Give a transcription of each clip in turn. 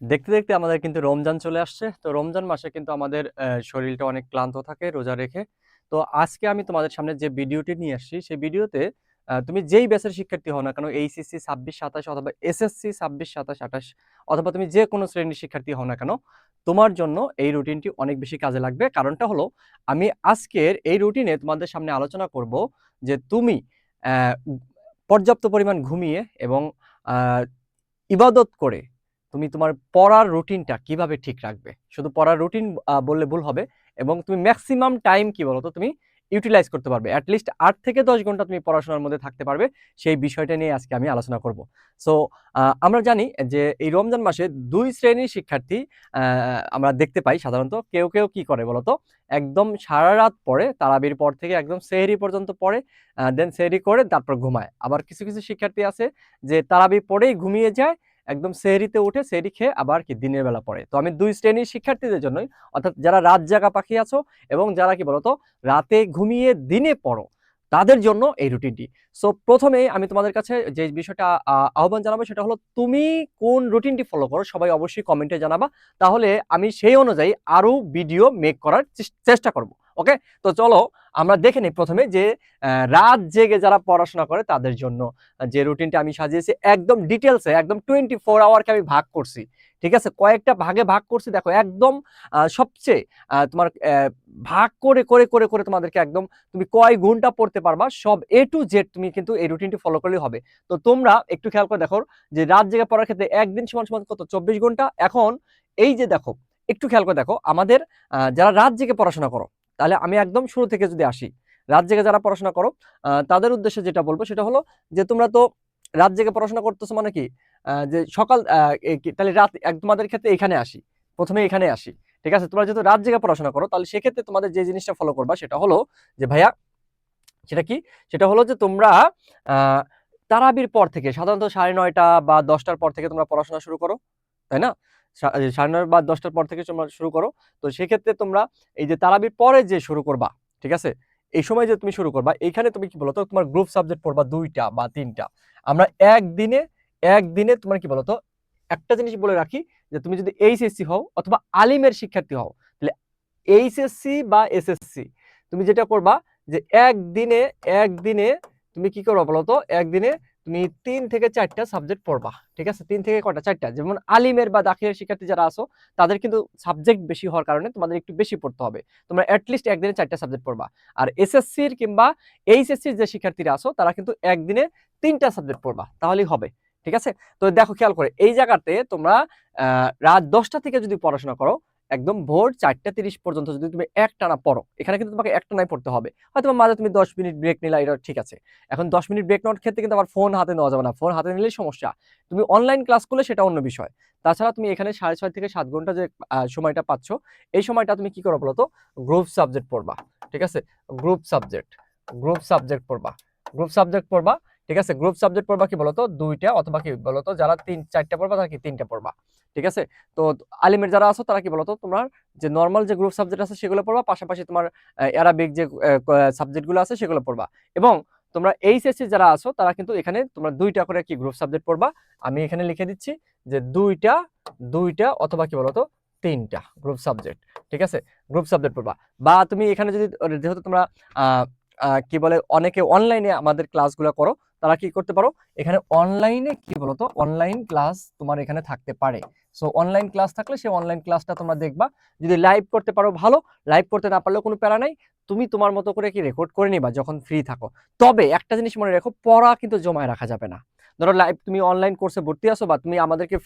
দেখতে দেখতে আমাদের কিন্তু রমজান চলে আসছে। তো রমজান মাসে কিন্তু আমাদের শরীরটা অনেক ক্লান্ত থাকে রোজা রেখে। তো আজকে আমি তোমাদের সামনে যে ভিডিওটি নিয়ে আসছি সেই ভিডিওতে তুমি যেই ব্যাচের শিক্ষার্থী হও না কেন, এইচএসসি ছাব্বিশ, সাতাশ অথবা এসএসসি ছাব্বিশ, সাতাশ, আঠাশ অথবা তুমি যে কোনো শ্রেণির শিক্ষার্থী হও না কেন, তোমার জন্য এই রুটিনটি অনেক বেশি কাজে লাগবে। কারণটা হলো, আমি আজকের এই রুটিনে তোমাদের সামনে আলোচনা করব যে তুমি পর্যাপ্ত পরিমাণ ঘুমিয়ে এবং ইবাদত করে তুমি তোমার পড়ার রুটিনটা কীভাবে ঠিক রাখবে? শুধু পড়ার রুটিন বললে ভুল হবে এবং তুমি ম্যাক্সিমাম টাইম কি বলতো? তুমি ইউটিলাইজ করতে পারবে। অ্যাটলিস্ট আট থেকে দশ ঘণ্টা তুমি পড়াশোনার মধ্যে থাকতে পারবে। সেই বিষয়টা নিয়ে আজকে আমি আলোচনা করব। সো আমরা জানি যে এই রমজান মাসে দুই শ্রেণির শিক্ষার্থী আমরা দেখতে পাই সাধারণত কেউ কেউ কি করে বলতো? একদম সারা রাত পড়ে, তারাবির পর থেকে একদম সেহরি পর্যন্ত পড়ে দেন সেহরি করে তারপর ঘুমায়। আবার কিছু কিছু শিক্ষার্থী আছে যে তারাবি পড়েই ঘুমিয়ে যায় একদম সেহরিতে উঠে সেহরি খেয়ে আবার কি দিনের বেলা পড়ে। তো আমি দুই শ্রেণির শিক্ষার্থীদের জন্যই, অর্থাৎ যারা রাত জাগা পাখি আছো এবং যারা কি বলতো, রাতে ঘুমিয়ে দিনে পড়ো, তাদের জন্য এই রুটিনটি সো প্রথমে আমি তোমাদের কাছে যে বিষয়টা আহ্বান জানাব সেটা হলো, তুমি কোন রুটিনটি ফলো করো সবাই অবশ্যই কমেন্টে জানাবা। তাহলে আমি সেই অনুযায়ী আরও ভিডিও মেক করার চেষ্টা করব ওকে তো চলো আমরা দেখে নিই প্রথমে যে রাত জেগে যারা পড়াশোনা করে তাদের জন্য, যে রুটিনটা আমি সাজিয়েছি, একদম ডিটেলসে একদম টোয়েন্টি ফোর আওয়ারকে আমি ভাগ করছি, ঠিক আছে? কয়েকটা ভাগে ভাগ করছি, দেখো, একদম সবচেয়ে তোমার ভাগ করে করে করে করে তোমাদেরকে একদম তুমি কয় ঘণ্টা পড়তে পারবা, সব এ টু জেড তুমি কিন্তু এই রুটিনটি ফলো করলেই হবে। তো তোমরা একটু খেয়াল করে দেখো যে, রাত জেগে পড়ার ক্ষেত্রে একদিন সমান সমান কত? চব্বিশ ঘণ্টা এখন এই যে দেখো, একটু খেয়াল করে দেখো, আমাদের যারা রাত জেগে পড়াশোনা করো তাহলে আমি একদম শুরু থেকে যদি আসি, রাত জেগে যারা পড়াশোনা করো তাদের উদ্দেশ্যে যেটা বলব সেটা হলো যে তোমরা তো রাত জেগে পড়াশোনা করতেছো মানে কি? যে সকাল তাহলে রাত তোমাদের ক্ষেত্রে এখানে আসি, প্রথমে এখানে আসি, ঠিক আছে? তোমরা যেহেতু রাত জেগে পড়াশোনা করো, তাহলে সেক্ষেত্রে তোমাদের যে জিনিসটা ফলো করবা সেটা হলো যে ভাইয়া, সেটা কি? সেটা হলো যে তোমরা তারাবির পর থেকে, সাধারণত সাড়ে নয়টা বা দশটার পর থেকে তোমরা পড়াশোনা শুরু করো, তাই না? সাড়ে নয় বা দশটার পর থেকে তোমরা শুরু করো। তো সেক্ষেত্রে তোমরা এই যে তারাবির পরে যে শুরু করবা, ঠিক আছে? এই সময় যে তুমি শুরু করবা, এইখানে তুমি কি বলতো, তোমার গ্রুপ সাবজেক্ট পড়বা দুইটা বা তিনটা। আমরা একদিনে একদিনে তোমার কি বলতো, একটা জিনিস বলে রাখি যে তুমি যদি এইচএসসি হও অথবা আলিমের শিক্ষার্থী হও, তাহলে এইচএসসি বা এসএসসি তুমি যেটা করবা যে একদিনে একদিনে তুমি কি করবা বলতো, একদিনে তুমি তিন থেকে চারটা সাবজেক্ট পড়বা, ঠিক আছে? তিন থেকে কটা? চারটা। যেমন আলিমের বা দাখিলের শিক্ষার্থী যারা আসো তাদের কিন্তু সাবজেক্ট বেশি হওয়ার কারণে তোমাদের একটু বেশি পড়তে হবে। তোমরা অ্যাটলিস্ট একদিনে চারটা সাবজেক্ট পড়বা। আর এসএসসির কিংবা এইচএসসির যে শিক্ষার্থীরা আসো তারা কিন্তু একদিনে তিনটা সাবজেক্ট পড়বা। তাহলেই হবে, ঠিক আছে? তো দেখো, খেয়াল করে, এই জায়গাতে তোমরা রাত দশটা থেকে যদি পড়াশোনা করো একদম ভোর চারটা তিরিশ পর্যন্ত যদি তুমি একটানা পড়ো, এখানে কিন্তু তোমাকে একটানাই পড়তে হবে। হয়তো মাঝে তুমি দশ মিনিট ব্রেক নিলা, এটা ঠিক আছে। এখন দশ মিনিট ব্রেক নেওয়ার ক্ষেত্রে কিন্তু আবার ফোন হাতে নেওয়া যাবে না। ফোন হাতে নিলেই সমস্যা। তুমি অনলাইন ক্লাস করলে সেটা অন্য বিষয়। তাছাড়া তুমি এখানে সাড়ে ছয় থেকে সাত ঘণ্টা যে সময়টা পাচ্ছ, এই সময়টা তুমি কি করো বলতো? গ্রুপ সাবজেক্ট পড়বা, ঠিক আছে? গ্রুপ সাবজেক্ট গ্রুপ সাবজেক্ট পড়বা। গ্রুপ সাবজেক্ট পড়বা ঠিক আছে? গ্রুপ সাবজেক্ট পড়বা কি বলতো? দুইটা অথবা কি বলতো? যারা তিন, চারটা পড়বা তারা কি তিনটা পড়বা? ঠিক আছে? তো আলিমের যারা আছো তারা কি বলতো? তোমার যে নর্মাল যে গ্রুপ সাবজেক্ট আছে সেগুলো পড়বা, পাশাপাশি তোমার অ্যারাবিক যে সাবজেক্টগুলো আছে সেগুলো পড়বা। এবং তোমরা এইচএসসি যারা আছো তারা কিন্তু এখানে তোমরা দুইটা করে কি গ্রুপ সাবজেক্ট পড়বা। আমি এখানে লিখে দিচ্ছি যে দুইটা দুইটা অথবা কি বলতো? তিনটা গ্রুপ সাবজেক্ট ঠিক আছে? গ্রুপ সাবজেক্ট পড়বা। বা তুমি এখানে যদি, যেহেতু তোমরা কি বলে, অনেকে অনলাইনে আমাদের ক্লাসগুলো করো তারা কি করতে পারো? এখানে অনলাইনে কি বলতো? অনলাইন ক্লাস তোমার এখানে থাকতে পারে। সো অনলাইন ক্লাস থাকলে সেই অনলাইন ক্লাসটা তোমরা দেখবা। যদি লাইভ করতে পারো, ভালো। লাইভ করতে না পারলেও কোনো প্যারা নাই। তুমি তোমার মতো করে কি রেকর্ড করে নিবা যখন ফ্রি থাকো। তবে একটা জিনিস মনে রেখো, পড়া কিন্তু জমায় রাখা যাবে না। ধরো লাইভ তুমি অনলাইন কোর্সে ভর্তি আসো বা তুমি আমাদেরকে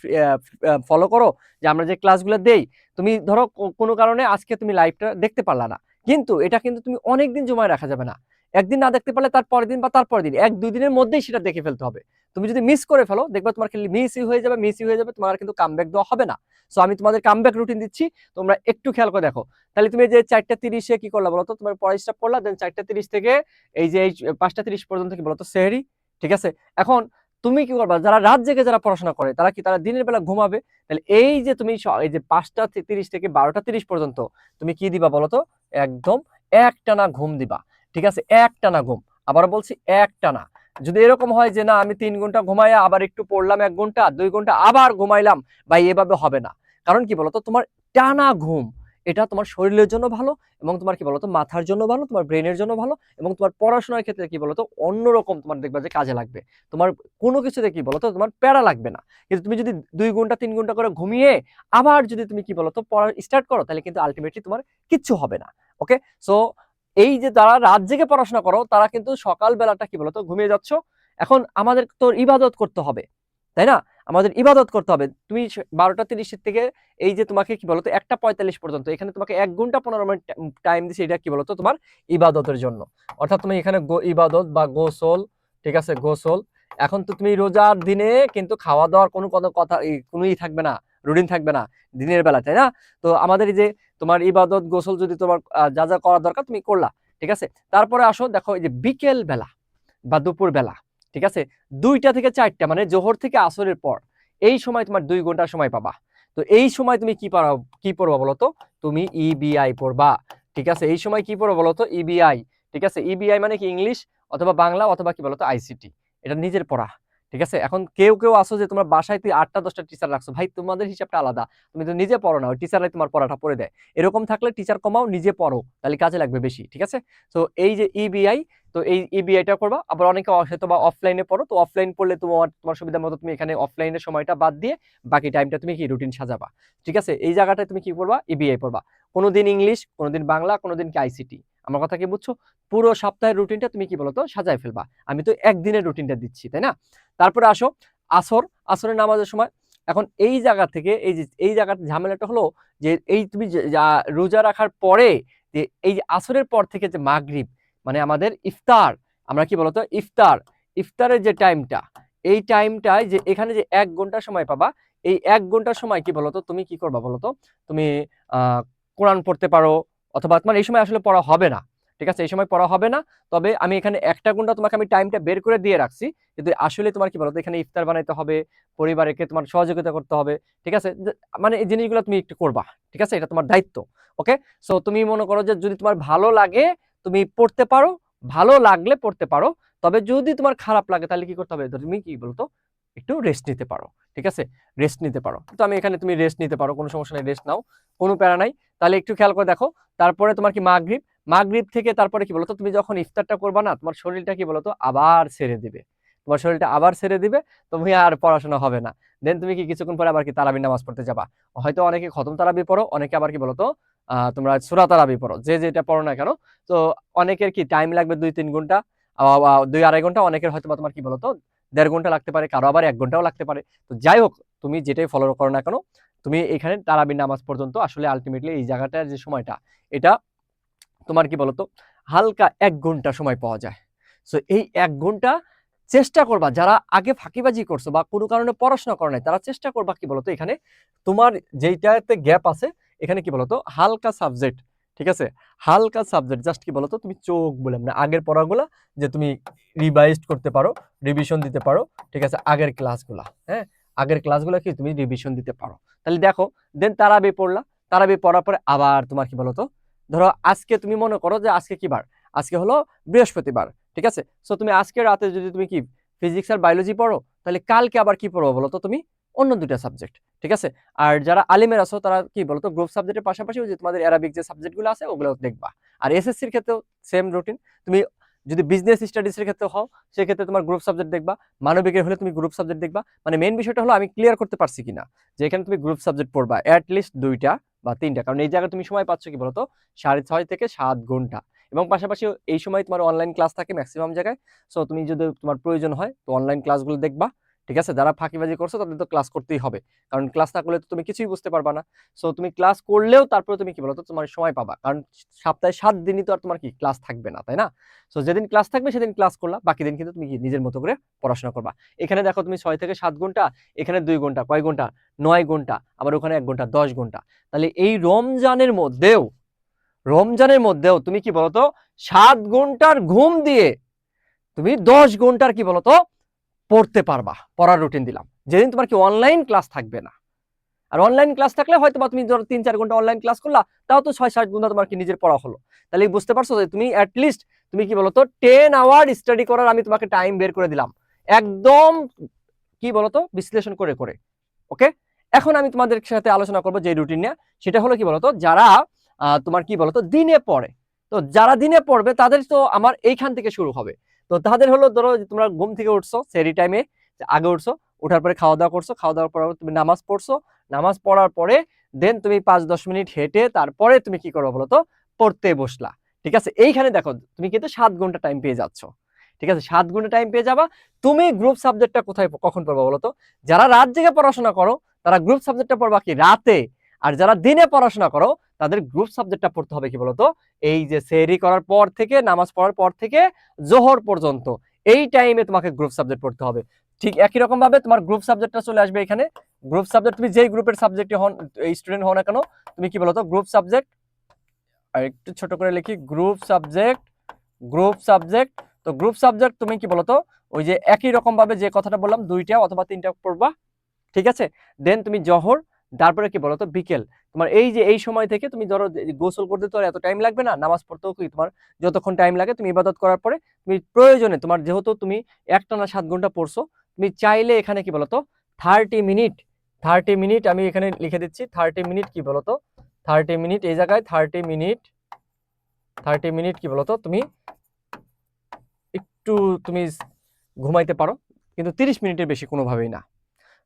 ফলো করো যে আমরা যে ক্লাসগুলো দেই, তুমি ধরো কোনো কারণে আজকে তুমি লাইভটা দেখতে পারলা না। কিন্তু এটা কিন্তু তুমি অনেকদিন জমায় রাখা যাবে না। একদিন না দেখতে পারলে তার পরের দিন বা তার পরের দিন, এক দুই দিনের মধ্যেই সেটা দেখে ফেলতে হবে। তুমি যদি মিস করে ফেলো, দেখবে তোমার খালি মিসই হয়ে যাবে মিসই হয়ে যাবে, তোমার কিন্তু কামব্যাক দেওয়া হবে না। সো আমি তোমাদের কামব্যাক রুটিন দিচ্ছি, তোমরা একটু খেয়াল করে দেখো। তাহলে তুমি যে চারটা তিরিশে কি করলা বলো তো? তোমার পড়া স্টাপ করলা দেন চারটা তিরিশ থেকে এই যে এই পাঁচটা তিরিশ পর্যন্ত কি বলো তো? সেহরি, ঠিক আছে? এখন তুমি কি করবা? যারা রাত জেগে যারা পড়াশোনা করে, তারা কি তারা দিনের বেলা ঘুমাবে? তাহলে এই যে তুমি এই যে পাঁচটা তিরিশ থেকে বারোটা তিরিশ পর্যন্ত, তুমি কি দিবা বলো তো? একদম একটানা ঘুম দিবা। ঠিক আছে? এক টানা ঘুম। আবার বলছি এক টানা যদি এরকম হয় যে না, আমি তিন ঘণ্টা ঘুমাইয়া আবার একটু পড়লাম এক ঘণ্টা, দুই ঘণ্টা আবার ঘুমাইলাম, ভাই, এভাবে হবে না। কারণ কি বলতো? তোমার টানা ঘুম, এটা তোমার শরীরের জন্য ভালো এবং তোমার কি বলতো? মাথার জন্য ভালো, তোমার ব্রেনের জন্য ভালো এবং তোমার পড়াশোনার ক্ষেত্রে কি বলতো? অন্যরকম তোমার দেখবা যে কাজে লাগবে। তোমার কোনো কিছুতে কি বলতো? তোমার প্যারা লাগবে না। কিন্তু তুমি যদি দুই ঘণ্টা, তিন ঘণ্টা করে ঘুমিয়ে আবার যদি তুমি কি বলতো? পড়া স্টার্ট করো, তাহলে কিন্তু আলটিমেটলি তোমার কিচ্ছু হবে না। ওকে সো এই যে যারা রাত জেগে পড়াশোনা করো, তারা কিন্তু সকাল বেলাটা কি বলতো? ঘুমিয়ে যাচ্ছ। এখন আমাদের তো ইবাদত করতে হবে, তাই না? আমাদের ইবাদত করতে হবে। তুমি বারোটা তিরিশের থেকে এই যে তোমাকে কি বলতো? একটা পঁয়তাল্লিশ পর্যন্ত, এখানে তোমাকে এক ঘণ্টা পনেরো মিনিট টাইম দিচ্ছে এটা কি বলতো? তোমার ইবাদতের জন্য। অর্থাৎ তুমি এখানে ইবাদত বা গোসল, ঠিক আছে? গোসল। এখন তো তুমি রোজার দিনে কিন্তু খাওয়া দাওয়ার কোনো কোনো কথা, এই কোনো ই থাকবে না, রুটিন থাকবে না, দিনের বেলা, তাই না? তো আমাদের এই যে তোমার ইবাদত, গোসল যদি তোমার যা যা করা দরকার তুমি করলা, ঠিক আছে? তারপরে আসো, দেখো এই যে বিকেল বেলা বা দুপুর বেলা, ঠিক আছে? দুইটা থেকে চারটা মানে জোহর থেকে আসরের পর, এই সময় তোমার দুই ঘণ্টা সময় পাবা। তো এই সময় তুমি কি পারো, কি পড়বা বলো তো? তুমি ইবিআই পড়বা, ঠিক আছে? এই সময় কি পড়বা বলো তো? ইবিআই ঠিক আছে? ইবিআই মানে কি ইংলিশ অথবা বাংলা অথবা কি বলতো আইসিটি এটা নিজের পড়া। ঠিক আছে? এখন কেউ কেউ আসো যে তোমার বাসায় তুই আটটা, দশটা টিচার রাখছো। ভাই, তোমাদের হিসাবটা আলাদা। তুমি তো নিজে পড়ো না, ওই টিচাররাই তোমার পড়াটা পড়ে দেয়। এরকম থাকলে টিচার কমাও, নিজে পড়ো, তাহলে কাজে লাগবে বেশি, ঠিক আছে? তো এই যে ইবিআই তো এই ইবিআইটা করবা। আবার অনেকে হয়তো বা অফলাইনে পড়ো, তো অফলাইন পড়লে তোমার তোমার সুবিধা মতো তুমি এখানে অফলাইনে সময়টা বাদ দিয়ে বাকি টাইমটা তুমি কি রুটিন সাজাবা। ঠিক আছে? এই জায়গাটায় তুমি কি করবা? ইবিআই পড়বা। কোনোদিন ইংলিশ কোনোদিন বাংলা, কোনোদিন কি আইসিটি আমার কথা কি বুঝছ? পুরো সপ্তাহের রুটিনটা তুমি কি বলতো? সাজায় ফেলবা। আমি তো একদিনের রুটিনটা দিচ্ছি, তাই না? তারপরে আসো, আসর, আসরের নামাজের সময়। এখন এই জায়গা থেকে, এই যে, এই জায়গার ঝামেলাটা হলো যে, এই তুমি রোজা রাখার পরে যে, এই যে, আসরের পর থেকে যে মাগরিব মানে আমাদের ইফতার, আমরা কি বলতো? ইফতার। ইফতারের যে টাইমটা, এই টাইমটায় যে, এখানে যে এক ঘণ্টা সময় পাবা, এই এক ঘণ্টার সময় কি বলতো? তুমি কি করবা বলতো? তুমি কোরআন পড়তে পারো অথবা তোমার এই সময় আসলে পড়া হবে না, ঠিক আছে? এই সময় পড়া হবে না, তবে আমি এখানে একটা ঘণ্টা তোমাকে আমি টাইমটা বের করে দিয়ে রাখছি, কিন্তু আসলে তোমার কি বলতো? এখানে ইফতার বানাইতে হবে, পরিবারকে তোমার সহযোগিতা করতে হবে, ঠিক আছে? মানে এই জিনিসগুলো তুমি একটু করবা, ঠিক আছে? এটা তোমার দায়িত্ব ওকে সো তুমি মনে করো যে যদি তোমার ভালো লাগে, তুমি পড়তে পারো, ভালো লাগলে পড়তে পারো, তবে যদি তোমার খারাপ লাগে, তাহলে কি করতে হবে? তুমি কি বলতো? একটু রেস্ট নিতে পারো, ঠিক আছে? রেস্ট নিতে পারো। তো আমি এখানে তুমি রেস্ট নিতে পারো, কোনো সমস্যা নেই রেস্ট নাও, কোনো প্যারা নাই। তাহলে একটু খেয়াল করে দেখো, তারপরে তোমার কি মাগরিব? মাগরিব থেকে তারপরে কি বলতো? তুমি যখন ইফতারটা করবা না, তোমার শরীরটা কি বলতো? আবার ছেড়ে দিবে। তোমার শরীরটা আবার ছেড়ে দিবে, তুমি আর পড়াশোনা হবে না। দেন তুমি কি কিছুক্ষণ পরে আবার কি তারাবি নামাজ পড়তে যাবা? হয়তো অনেকে খতম তারাবি পড়ো, অনেকে আবার কি বলতো? তোমরা সুরা তারাবি পড়ো, যে যেটা পড়ো না কেন? তো অনেকের কি টাইম লাগবে দুই তিন ঘণ্টা দুই আড়াই ঘণ্টা, অনেকের হয়তো তোমার কি বলতো? দেড় ঘণ্টা লাগতে পারে, কারও আবার এক ঘন্টাও লাগতে পারে। তো যাই হোক, তুমি যেটাই ফলো করো না কেন, তুমি এখানে তারাবি নামাজ পর্যন্ত আসলে আলটিমেটলি এই জায়গাটার যে সময়টা, এটা তোমার কি বলতো, হালকা এক ঘণ্টা সময় পাওয়া যায়। সো এই এক ঘণ্টা চেষ্টা করবা, যারা আগে ফাঁকিবাজি করছ বা কোনো কারণে পড়াশোনা করো নাই, তারা চেষ্টা করবা কি বলতো, এখানে তোমার যেইটাতে গ্যাপ আছে, এখানে কি বলতো, হালকা সাবজেক্ট ঠিক আছে? হালকা সাবজেক্ট জাস্ট কি বলতো? তুমি চোখ বলে মানে আগের পড়াগুলা যে তুমি রিভাইজ করতে পারো রিভিশন দিতে পারো, ঠিক আছে? আগের ক্লাসগুলা হ্যাঁ? আগের ক্লাসগুলো কি? তুমি রিভিশন দিতে পারো। তাহলে দেখো দেন তারাবি পড়লা। তারাবি পড়ার পরে আবার তোমার কি বলতো? ধরো আজকে তুমি মনে করো যে আজকে কি বার? আজকে হলো বৃহস্পতিবার, ঠিক আছে? সো তুমি আজকে রাতে যদি তুমি কি ফিজিক্স আর বায়োলজি পড়ো, তাহলে কালকে আবার কি পড়ব বলো তো তুমি? অন্য দুটা সাবজেক্ট ঠিক আছে? আর যারা আলিমের আছো, তারা কি বলতো গ্রুপ সাবজেক্টের পাশাপাশি যে তোমাদের অ্যারাবিক যে সাবজেক্টগুলো আছে ওগুলো দেখবা। আর এসএসসির ক্ষেত্রেও সেম রুটিন তুমি যদি বিজনেস স্টাডিজের ক্ষেত্রে হও, সেক্ষেত্রে তোমার গ্রুপ সাবজেক্ট দেখবা। মানবিকের হলে তুমি গ্রুপ সাবজেক্ট দেখবা। মানে মেন বিষয়টা হলো, আমি ক্লিয়ার করতে পারছি কিনা, যে এখানে তুমি গ্রুপ সাবজেক্ট পড়বা। অ্যাট লিস্ট দুইটা বা তিনটা। কারণ এই জায়গায় তুমি সময় পাচ্ছ কি বলতো? সাড়ে ছয় থেকে সাত ঘণ্টা। এবং পাশাপাশি এই সময় তোমার অনলাইন ক্লাস থাকে ম্যাক্সিমাম জায়গায়। সো তুমি যদি তোমার প্রয়োজন হয়, তো অনলাইন ক্লাসগুলো দেখবা। ঠিক আছে? যারা ফাঁকিবাজি করছ তাদের তো ক্লাস করতেই হবে। কারণ ক্লাস না করলে তো তুমি কিছুই বুঝতে পারবা না। সো তুমি ক্লাস করলেও তারপরে তুমি কি বলতো তোমার সময় পাবা। কারণ সপ্তাহে সাত দিনই তো আর তোমার কি ক্লাস থাকবে না, তাই না? সো যেদিন ক্লাস থাকবে সেদিন ক্লাস করলা। বাকি দিন কিন্তু তুমি কি নিজের মতো করে পড়াশোনা করবা। এখানে দেখো তুমি ছয় থেকে সাত ঘণ্টা, এখানে দুই ঘণ্টা, কয় ঘণ্টা? নয় ঘণ্টা, আবার ওখানে এক ঘণ্টা, দশ ঘণ্টা। তাহলে এই রমজানের মধ্যেও রমজানের মধ্যেও তুমি কি বলতো সাত ঘণ্টার ঘুম দিয়ে তুমি দশ ঘণ্টার কি বলতো পড়তে পারবা, পড়ার রুটিন দিলাম। যেদিন তোমার কি অনলাইন ক্লাস থাকবে না। আর অনলাইন ক্লাস থাকলে হয়তো বা তুমি ধরো তিন চার ঘণ্টা অনলাইন ক্লাস করলা, তাও তো ছয় সাত ঘণ্টা তোমার কি নিজের পড়া হলো। তাহলে বুঝতে পারছ যে তুমি অ্যাটলিস্ট তুমি কি বলতো টেন আওয়ার স্টাডি করার আমি তোমাকে টাইম বের করে দিলাম। একদম কি বলতো, বিশ্লেষণ করে করে। ওকে এখন আমি তোমাদের সাথে আলোচনা করব যে রুটিন নিয়ে। সেটা হলো কি বলতো, যারা তোমার কি বলতো, দিনে পড়ে। তো যারা দিনে পড়বে তাদের তো আমার এইখান থেকে শুরু হবে। তো তাদের হলো ধরো তোমরা ঘুম থেকে উঠছো সেরি টাইমে আগে উঠছো ওঠার পরে খাওয়া দাওয়া করছ খাওয়া দাওয়ার পর তুমি নামাজ পড়ছো, নামাজ পড়ার পরে দেন তুমি পাঁচ দশ মিনিট হেঁটে তারপরে তুমি কি করব বলতো? পড়তে বসলা, ঠিক আছে? এইখানে দেখো, তুমি কিন্তু সাত ঘণ্টা টাইম পেয়ে যাচ্ছ, ঠিক আছে? সাত ঘণ্টা টাইম পেয়ে যাবা, তুমি গ্রুপ সাবজেক্টটা কোথায় কখন পড়বা বলো তো যারা রাত জেগে পড়াশোনা করো, তারা গ্রুপ সাবজেক্টটা পড়বা কি? রাতে আর যারা দিনে পড়াশোনা করো, তাদের গ্রুপ সাবজেক্টটা পড়তে হবে কি বলতো? এই যে সেরি করার পর থেকে, নামাজ পড়ার পর থেকে, জোহর পর্যন্ত। এই টাইমে তোমাকে গ্রুপ সাবজেক্ট পড়তে হবে। ঠিক একই রকম ভাবে তোমার গ্রুপ সাবজেক্টটা চলে আসবে এখানে। গ্রুপ সাবজেক্ট তুমি যেই গ্রুপের সাবজেক্টে হন স্টুডেন্ট হও না কেন, তুমি কি বলতো? গ্রুপ সাবজেক্ট আর একটু ছোট করে লিখি গ্রুপ সাবজেক্ট গ্রুপ সাবজেক্ট তো গ্রুপ সাবজেক্ট তুমি কি বলতো? ওই যে একই রকম ভাবে যে কথাটা বললাম, দুইটা অথবা তিনটা পড়বা। ঠিক আছে? দেন তুমি জহর তারপরে কি বলতো? বিকেল। তোমার এই যে, এই সময় থেকে তুমি ধরো গোসল করতে তো এত টাইম লাগবে না, নামাজ পড়তেও কি তোমার যতক্ষণ টাইম লাগে তুমি ইবাদত করার পরে তুমি প্রয়োজনে তোমার যেহেতু তুমি একটা না সাত ঘণ্টা পড়ছো, তুমি চাইলে এখানে কি বলতো? থার্টি মিনিট থার্টি মিনিট আমি এখানে লিখে দিচ্ছি থার্টি মিনিট কি বলতো? থার্টি মিনিট এই জায়গায় থার্টি মিনিট থার্টি মিনিট কি বলতো? তুমি একটু তুমি ঘুমাইতে পারো, কিন্তু তিরিশ মিনিটের বেশি কোনোভাবেই না।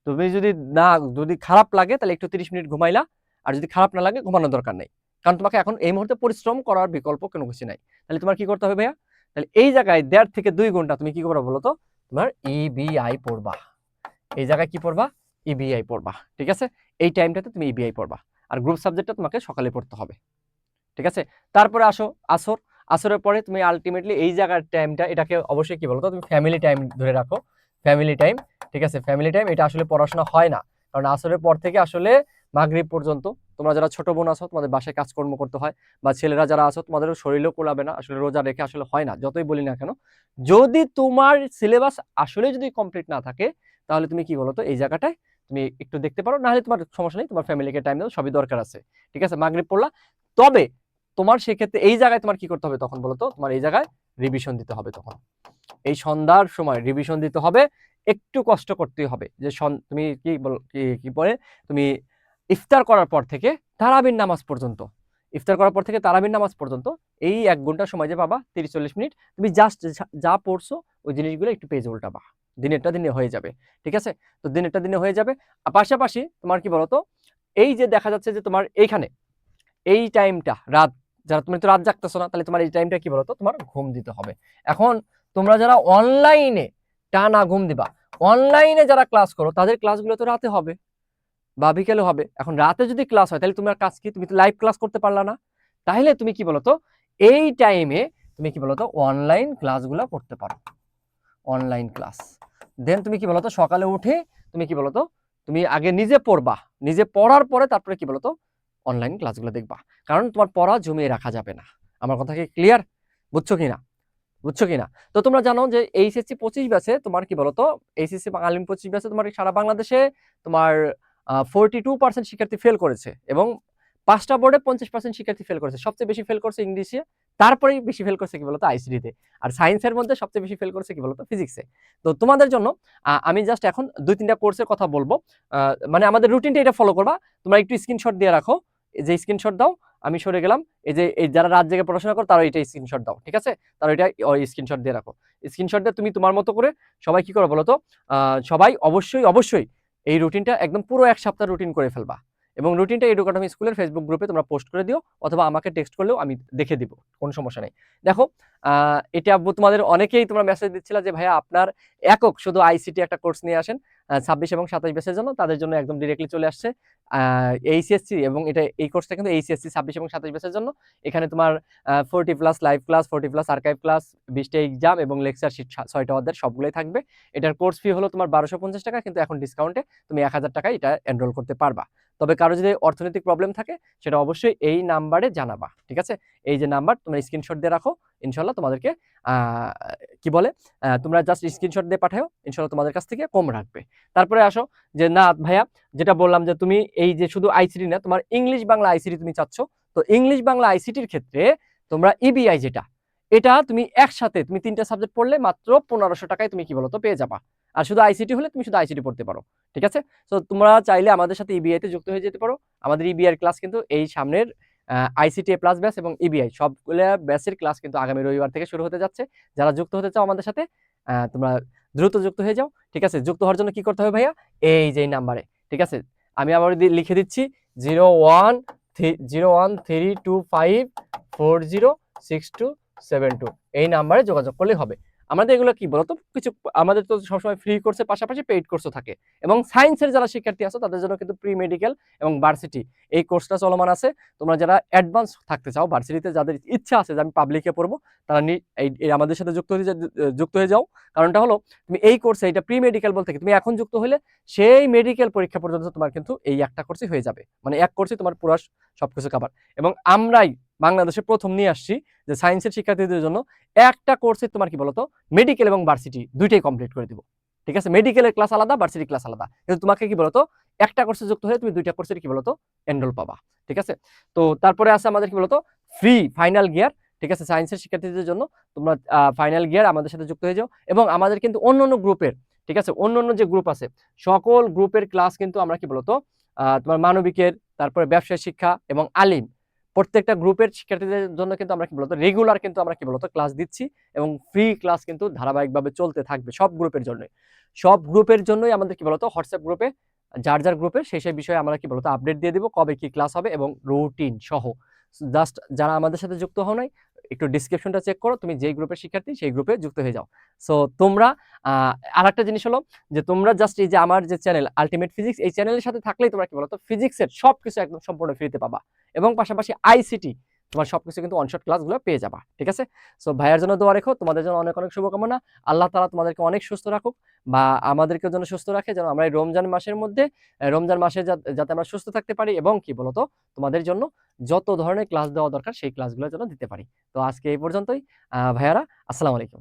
তুমি যদি না, যদি খারাপ লাগে, তাহলে একটু তিরিশ মিনিট ঘুমাইলা। আর যদি খারাপ না লাগে, ঘুমানোর দরকার নেই। কারণ তোমাকে এখন এই মুহূর্তে পরিশ্রম করার বিকল্প কোনো কিছু নাই। তাহলে তোমার কি করতে হবে ভাইয়া? তাহলে এই জায়গায় দেড় থেকে দুই ঘণ্টা তুমি কি করবা বলো তো? তোমার ইবিআই পড়বা। এই জায়গায় কি পড়বা? ইবিআই পড়বা। ঠিক আছে? এই টাইমটাতে তুমি ইবিআই পড়বা। আর গ্রুপ সাবজেক্টটা তোমাকে সকালে পড়তে হবে। ঠিক আছে? তারপরে আসো, আসর। আসরের পরে তুমি আলটিমেটলি এই জায়গার টাইমটা এটাকে অবশ্যই কি বলতো তুমি ফ্যামিলি টাইম ধরে রাখো। ফ্যামিলি টাইম ঠিক আছে? ফ্যামিলি টাইম এটা আসলে পড়াশোনা হয় না। কারণ আসরের পর থেকে আসলে মাগরিব পর্যন্ত তোমরা যারা ছোট বোন আছো, তোমাদের বাসায় কাজকর্ম করতে হয় বা ছেলেরা যারা আছো, তোমাদের শরীরও কোলাবে না, আসলে রোজা রেখে আসলে হয় না, যতই বলি না কেন। যদি তোমার সিলেবাস আসলে যদি কমপ্লিট না থাকে, তাহলে তুমি কি বলতো এই জায়গাটায় তুমি একটু দেখতে পারো, নাহলে তোমার সমস্যা নেই, তোমার ফ্যামিলিকে টাইম দাও, সবই দরকার আছে। ঠিক আছে? মাগরিব পড়লা, তবে তোমার সেক্ষেত্রে এই জায়গায় তোমার কি করতে হবে তখন বলতো তোমার এই জায়গায় রিভিশন দিতে হবে তখন। এই সন্ধ্যার সময় রিভিশন দিতে হবে, একটু কষ্ট করতেই হবে। যে তুমি কি বল, কি পরে? তুমি ইফতার করার পর থেকে তারাবির নামাজ পর্যন্ত, ইফতার করার পর থেকে তারাবির নামাজ পর্যন্ত এই এক ঘণ্টা সময় যে পাবা তিরিশ চল্লিশ মিনিট, তুমি জাস্ট যা পড়ছো, ওই জিনিসগুলো একটু পেজ উল্টাবা। দিনেরটা দিনে হয়ে যাবে, ঠিক আছে? তো দিনেরটা দিনে হয়ে যাবে। আর পাশাপাশি তোমার কি বলতো? এই যে দেখা যাচ্ছে যে তোমার এইখানে, এই টাইমটা রাত যারা তুমি তো রাত জাগতেছো না, তাহলে তোমার এই টাইমটা কি বলতো? তোমার ঘুম দিতে হবে। এখন তোমরা যারা অনলাইনে টানা ঘুম দিবা অনলাইনে যারা ক্লাস করো, তাদের ক্লাসগুলো তো রাতে হবে, বা বিকেলে হবে। এখন রাতে যদি ক্লাস হয়, তাহলে তোমার কাজ কি? তুমি তো লাইভ ক্লাস করতে পারলা না। তাহলে তুমি কি বলতো? এই টাইমে তুমি কি বলতো? অনলাইন ক্লাসগুলো করতে পারো। অনলাইন ক্লাস দেন তুমি কি বলতো? সকালে উঠে তুমি কি বলতো? তুমি আগে নিজে পড়বা। নিজে পড়ার পরে তারপরে কি বলতো? অনলাইন ক্লাসগুলো দেখবা। কারণ তোমার পড়া জমিয়ে রাখা যাবে না। আমার কথা কি ক্লিয়ার বুঝছ কিনা? বুঝছ কিনা? তো তোমরা জানো যে এইচএসসি পঁচিশ ব্যাচে তোমার কি বলতো? এইচএসসি আলিম পঁচিশ ব্যাচে তোমার সারা বাংলাদেশে তোমার ফোরটি টু পার্সেন্ট শিক্ষার্থী ফেল করেছে এবং পাঁচটা বোর্ডে পঞ্চাশ পার্সেন্ট শিক্ষার্থী ফেল করেছে। সবচেয়ে বেশি ফেল করছে ইংলিশে তারপরেই বেশি ফেল করছে কি বলতো আইসিডিতে আর সায়েন্সের মধ্যে সবচেয়ে বেশি ফেল করছে কি বলতো ফিজিক্সে তো তোমাদের জন্য আমি জাস্ট এখন দুই তিনটা কোর্সের কথা বলব। মানে আমাদের রুটিনটা এটা ফলো করবা। তোমরা একটু স্ক্রিনশট দিয়ে রাখো। যে স্ক্রিনশট দাও, আমি সরে গেলাম, এই যে, এই যারা রাত জেগে পড়াশোনা করো তারা এটা স্ক্রিনশট দাও, ঠিক আছে? তারা এটা স্ক্রিনশট দিয়ে রাখো। স্ক্রিনশট দিয়ে তুমি তোমার মতো করে সবাই কি করো বলো তো? সবাই অবশ্যই অবশ্যই এই রুটিনটা একদম পুরো এক সপ্তাহ রুটিন করে ফেলবা। এবং রুটিনটা এডুকাটমি স্কুলের ফেসবুক গ্রুপে তোমরা পোস্ট করে দিও, অথবা আমাকে টেক্সট করলেও আমি দেখে দিব, কোনো সমস্যা নেই। দেখো এটা তোমাদের অনেকেই তোমরা মেসেজ দিচ্ছিলা যে, ভাইয়া, আপনার একক শুধু আইসিটি একটা কোর্স নিয়ে আসেন ছাব্বিশ এবং সাতাশ বেসের জন্য তাদের জন্য একদম ডিরেক্টলি চলে আসছে। এইচএসসি এবং এটা, এই কোর্সটা কিন্তু এইচএসসি ছাব্বিশ এবং সাতাশ বেসের জন্য। এখানে তোমার forty plus live class forty plus archive class বিশটা এক্সাম এবং লেকচার শিট ছয়টা অধ্যায় সবগুলোই থাকবে। এটার কোর্স ফি হলো তোমার বারোশো পঞ্চাশ টাকা, কিন্তু এখন ডিসকাউন্টে তুমি এক হাজার টাকায় এটা এনরোল করতে পারবা। তবে কারও যদি অর্থনৈতিক প্রবলেম থাকে, সেটা অবশ্যই এই নাম্বারে জানাবা, ঠিক আছে? এই যে নাম্বার তোমরা স্ক্রিনশট দিয়ে রাখো ইনশাল্লাহ তোমাদেরকে কি বলে? তোমরা জাস্ট স্ক্রিনশট দিয়ে পাঠাও ইনশাল্লাহ তোমাদের কাছ থেকে কম রাখবে। তারপরে আসো যে, না ভাইয়া, যেটা বললাম যে, তুমি এই যে শুধু আইসিটি না, তোমার ইংলিশ বাংলা আইসিটি তুমি চাচ্ছ, তো ইংলিশ বাংলা আইসিটির ক্ষেত্রে তোমরা ইবিআই যেটা, এটা তুমি একসাথে, তুমি তিনটা সাবজেক্ট পড়লে মাত্র পনেরোশো টাকায় তুমি কি বলতো পেয়ে যাবা। আর শুধু আইসিটি হলে তুমি শুধু আইসিটি পড়তে পারো, ঠিক আছে? তো তোমরা চাইলে আমাদের সাথে ইবিআই তে যুক্ত হয়ে যেতে পারো। আমাদের ইবিআই এর ক্লাস কিন্তু এই সামনের আইসিটি প্লাস ব্যাস এবং ইবিআই সবগুলো ব্যাচের ক্লাস কিন্তু আগামী রবিবার থেকে শুরু হতে যাচ্ছে। যারা যুক্ত হতে চাও আমাদের সাথে তোমরা দ্রুত যুক্ত হয়ে যাও, ঠিক আছে? যুক্ত হওয়ার জন্য কি করতে হবে ভাইয়া? এই যে নাম্বারে ঠিক আছে? আমি আবার লিখে দিচ্ছি zero one zero one three two five four zero six two seven two এই নাম্বারে যোগাযোগ করলে হবে। আমাদের এগুলো কি বলতো? কিছু আমাদের তো সবসময় ফ্রি কোর্সের পাশাপাশি পেইড কোর্সও থাকে। এবং সায়েন্সের যারা শিক্ষার্থী আছে, তাদের জন্য কিন্তু প্রি মেডিকেল এবং ভার্সিটি এই কোর্সটা চলমান আছে। তোমরা যারা অ্যাডভান্স থাকতে চাও ভার্সিটিতে যাদের ইচ্ছা আছে যে আমি পাবলিকে পড়ব, তারা এই আমাদের সাথে যুক্ত হয়ে যুক্ত হয়ে যাও। কারণটা হলো, তুমি এই কোর্সে এটা প্রি মেডিকেল বলতে তুমি এখন যুক্ত হলে সেই মেডিকেল পরীক্ষা পর্যন্ত তোমার কিন্তু এই একটা কোর্সই হয়ে যাবে। মানে এক কোর্সে তোমার পুরো সবকিছু কাভার এবং আমরাই বাংলাদেশে প্রথম নিয়ে আসছি যে সায়েন্সের শিক্ষার্থীদের জন্য একটা কোর্সে তোমার কি বলতো? মেডিকেল এবং ভার্সিটি দুইটাই কমপ্লিট করে দিব। ঠিক আছে? মেডিকেলের ক্লাস আলাদা ভার্সিটি ক্লাস আলাদা। কিন্তু তোমাকে কি বলতো? একটা কোর্সে যুক্ত হয়ে তুমি দুইটা কোর্সের কি বলতো? এনরোল পাবা। ঠিক আছে? তো তারপরে আছে আমাদের কি বলতো? ফ্রি ফাইনাল গিয়ার ঠিক আছে? সায়েন্সের শিক্ষার্থীদের জন্য তোমরা ফাইনাল গিয়ার আমাদের সাথে যুক্ত হয়ে যাও। এবং আমাদের কিন্তু অন্য অন্য গ্রুপের ঠিক আছে? অন্য অন্য যে গ্রুপ আছে, সকল গ্রুপের ক্লাস কিন্তু আমরা কি বলতো? তোমার মানবিকের, তারপরে ব্যবসায় শিক্ষা এবং আলিম প্রত্যেকটা গ্রুপের শিক্ষার্থীদের জন্য কিন্তু আমরা কি বলতো রেগুলার কিন্তু আমরা কি বলতো ক্লাস দিচ্ছি এবং ফ্রি ক্লাস কিন্তু ধারাবাহিকভাবে চলতে থাকবে সব গ্রুপের জন্যই। সব গ্রুপের জন্যই আমাদের কি বলতো হোয়াটসঅ্যাপ গ্রুপে যার যার গ্রুপে সেই সেই বিষয়ে আমরা কি বলতো আপডেট দিয়ে দিব কবে কি ক্লাস হবে এবং রুটিন সহ। জাস্ট যারা আমাদের সাথে যুক্ত হওয়া নাই একটু ডিসক্রিপশনটা চেক করো, তুমি যেই গ্রুপের শিক্ষার্থী সেই গ্রুপে যুক্ত হয়ে যাও। সো তোমরা আর একটা জিনিস হলো যে তোমরা জাস্ট এই যে আমার যে চ্যানেল আলটিমেট ফিজিক্স এই চ্যানেলের সাথে থাকলেই তোমরা কি বলো তো ফিজিক্সের সব কিছু একদম সম্পূর্ণ ফ্রিতে পাবা। এবং পাশাপাশি আইসিটি তোমার সব কিছু কিন্তু অনশট ক্লাসগুলো পেয়ে যাবা, ঠিক আছে? সো ভাইয়ের জন্য দোয়া রেখো, তোমাদের জন্য অনেক অনেক শুভকামনা। আল্লাহ তালা তোমাদেরকে অনেক সুস্থ রাখুক বা আমাদেরকে যেন সুস্থ রাখে, যেন আমরা এই রমজান মাসের মধ্যে রমজান মাসে যাতে আমরা সুস্থ থাকতে পারি এবং কি বলতো, তোমাদের জন্য যত ধরনের ক্লাস দেওয়া দরকার, সেই ক্লাসগুলো যেন দিতে পারি। তো আজকে এই পর্যন্তই ভাইয়ারা, আসসালামু আলাইকুম।